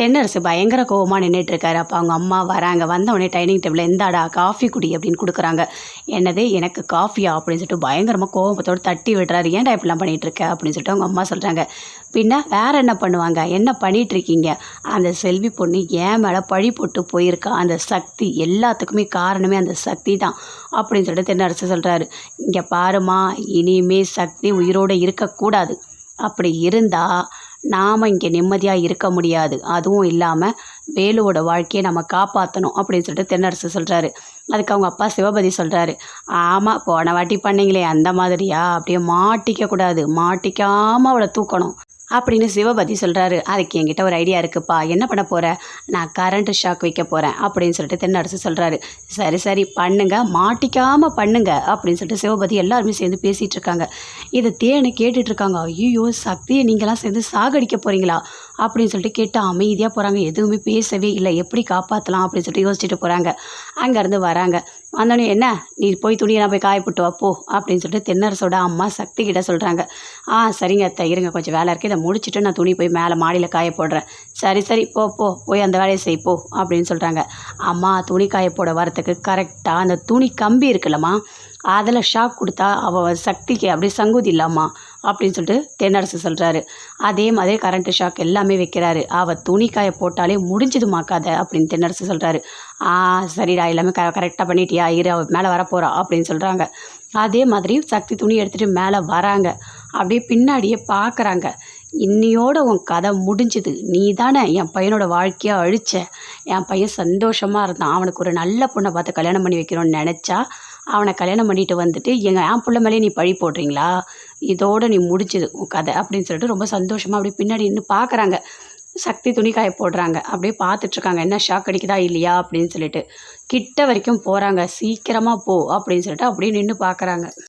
தென்னரசு பயங்கர கோவமாக நின்றுட்டு இருக்காரு. அப்போ அவங்க அம்மா வராங்க. வந்தவொடனே டைனிங் டேபிளில் எந்தாடா காஃபி குடி அப்படின்னு கொடுக்குறாங்க. என்னது எனக்கு காஃபியா அப்படின்னு சொல்லிட்டு பயங்கரமாக கோபத்தோடு தட்டி விடுறாரு. ஏன்டா இப்படிலாம் பண்ணிகிட்ருக்க இருக்க? அப்படின்னு சொல்லிட்டு அவங்க அம்மா சொல்கிறாங்க பின்ன வேற என்ன பண்ணுவாங்க? என்ன பண்ணிட்டு இருக்கீங்க? அந்த செல்வி பொண்ணு ஏன் மேலே பழி போட்டு போயிருக்கா? அந்த சக்தி எல்லாத்துக்குமே காரணமே அந்த சக்தி தான் அப்படின்னு சொல்லிட்டு தென்னரசு சொல்கிறாரு இங்கே பாருமா இனிமே சக்தி உயிரோடு இருக்கக்கூடாது. அப்படி இருந்தால் நாம் இங்கே நிம்மதியாக இருக்க முடியாது. அதுவும் இல்லாமல் வேலுவோட வாழ்க்கையை நம்ம காப்பாற்றணும் அப்படின்னு சொல்லிட்டு தென்னரசு சொல்கிறாரு அதுக்கு அவங்க அப்பா சிவபதி சொல்கிறாரு ஆமாம் போன வாட்டி பண்ணீங்களே அந்த மாதிரியா? அப்படியே மாட்டிக்க கூடாது. மாட்டிக்காமல் அவளை தூக்கணும். அப்படின்னு சிவபதி சொல்கிறாரு அதுக்கு என்கிட்ட ஒரு ஐடியா இருக்குப்பா. என்ன பண்ண போகிற நான் கரண்ட் ஷாக் வைக்க போகிறேன் அப்படின்னு சொல்லிட்டு தென்னரசு சொல்கிறாரு சரி சரி பண்ணுங்க. மாட்டிக்காமல் பண்ணுங்க அப்படின்னு சொல்லிட்டு சிவபதி எல்லாருமே சேர்ந்து பேசிகிட்டு இருக்காங்க. இதை தேனு கேட்டுட்டு இருக்காங்க. ஐயோ சக்தியை நீங்களாம் சேர்ந்து சாகடிக்க போகிறீங்களா அப்படின்னு சொல்லிட்டு கேட்டு அமைதியாக போகிறாங்க எதுவுமே பேசவே இல்லை. எப்படி காப்பாற்றலாம் அப்படின்னு சொல்லிட்டு யோசிச்சுட்டு போகிறாங்க அங்கேருந்து வராங்க. வந்தோடனே என்ன? நீ போய் துணியெல்லாம் போய் காய போட்டு வா போ அப்படின்னு சொல்லிட்டு தென்னரசோட அம்மா சக்தி கிட்ட சொல்கிறாங்க ஆ சரிங்க அத்தை இருங்க கொஞ்சம் வேலை இருக்குது இதை முடிச்சுட்டு நான் துணி போய் மேலே மாடியில் காய போடுறேன். சரி சரி போ போ போய் அந்த வேலையை செய் போ அப்படின்னு சொல்கிறாங்க அம்மா துணி காய போட வரத்துக்கு கரெக்டாக அந்த துணி கம்பி இருக்குல்லம்மா அதில் ஷாக் கொடுத்தா அவள் சக்திக்கு அப்படியே சங்குதி இல்லாமா அப்படின்னு சொல்லிட்டு தென்னரசு சொல்கிறாரு அதே மாதிரி கரண்ட்டு ஷாக் எல்லாமே வைக்கிறாரு. அவள் துணி போட்டாலே முடிஞ்சதுமா கதை அப்படின்னு தென்னரசு சொல்கிறாரு ஆ சரிடா எல்லாமே க கரெக்டாக பண்ணிட்டியா? இரு அவள் மேலே வரப்போகிறா அப்படின்னு சொல்கிறாங்க அதே மாதிரி சக்தி துணி எடுத்துகிட்டு மேலே வராங்க. அப்படியே பின்னாடியே பார்க்குறாங்க இன்னியோட உன் கதை முடிஞ்சுது. நீ தானே என் பையனோட வாழ்க்கையை அழிச்ச. என் பையன் சந்தோஷமாக இருந்தான். அவனுக்கு ஒரு நல்ல பொண்ணை பார்த்து கல்யாணம் பண்ணி வைக்கணும்னு நினச்சா அவனை கல்யாணம் பண்ணிட்டு வந்துட்டு எங்கள் என் பிள்ளை மேலே நீ பழி போடுறீங்களா? இதோட நீ முடிச்சது உன் கதை அப்படின்னு சொல்லிட்டு ரொம்ப சந்தோஷமாக அப்படியே பின்னாடி நின்று பார்க்குறாங்க சக்தி துணி காய போடுறாங்க. அப்படியே பார்த்துட்ருக்காங்க என்ன ஷாக் அடிக்குதா இல்லையா? அப்படின்னு சொல்லிட்டு. கிட்ட வரைக்கும் போகிறாங்க சீக்கிரமாக போ அப்படின்னு சொல்லிட்டு அப்படியே நின்று பார்க்குறாங்க